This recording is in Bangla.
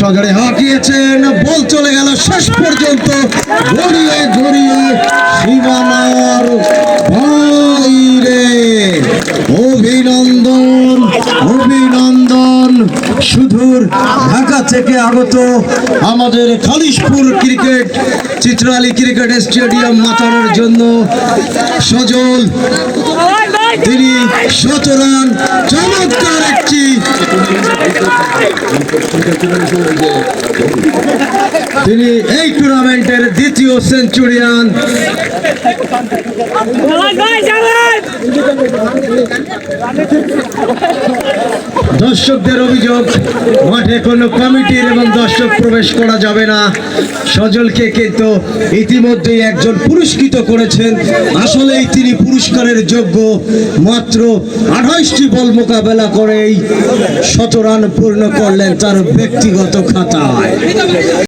সজরে হাঁকিয়েছেন, বল চলে গেল শেষ পর্যন্ত। গড়িয়ে গড়িয়ে সীমানার অভিনন্দন অভিনন্দন। সুদূর ঢাকা থেকে আগত আমাদের Khalishpur cricket, Chitrali cricket stadium মাতানোর জন্য সজল তিনি সচরান চমৎকার একটি তিনি এই টুর্নামেন্টের দ্বিতীয় সেঞ্চুরিয়ান। দর্শকদের অভিযোগ, মাঠে কোনো কমিটির এবং দর্শক প্রবেশ করা যাবে না। সজলকে কিন্তু ইতিমধ্যেই একজন পুরস্কৃত করেছেন। আসলেই তিনি পুরস্কারের যোগ্য। মাত্র আঠাইশটি বল মোকাবেলা করেই শতরান পূর্ণ করলেন তার ব্যক্তিগত খাতায়।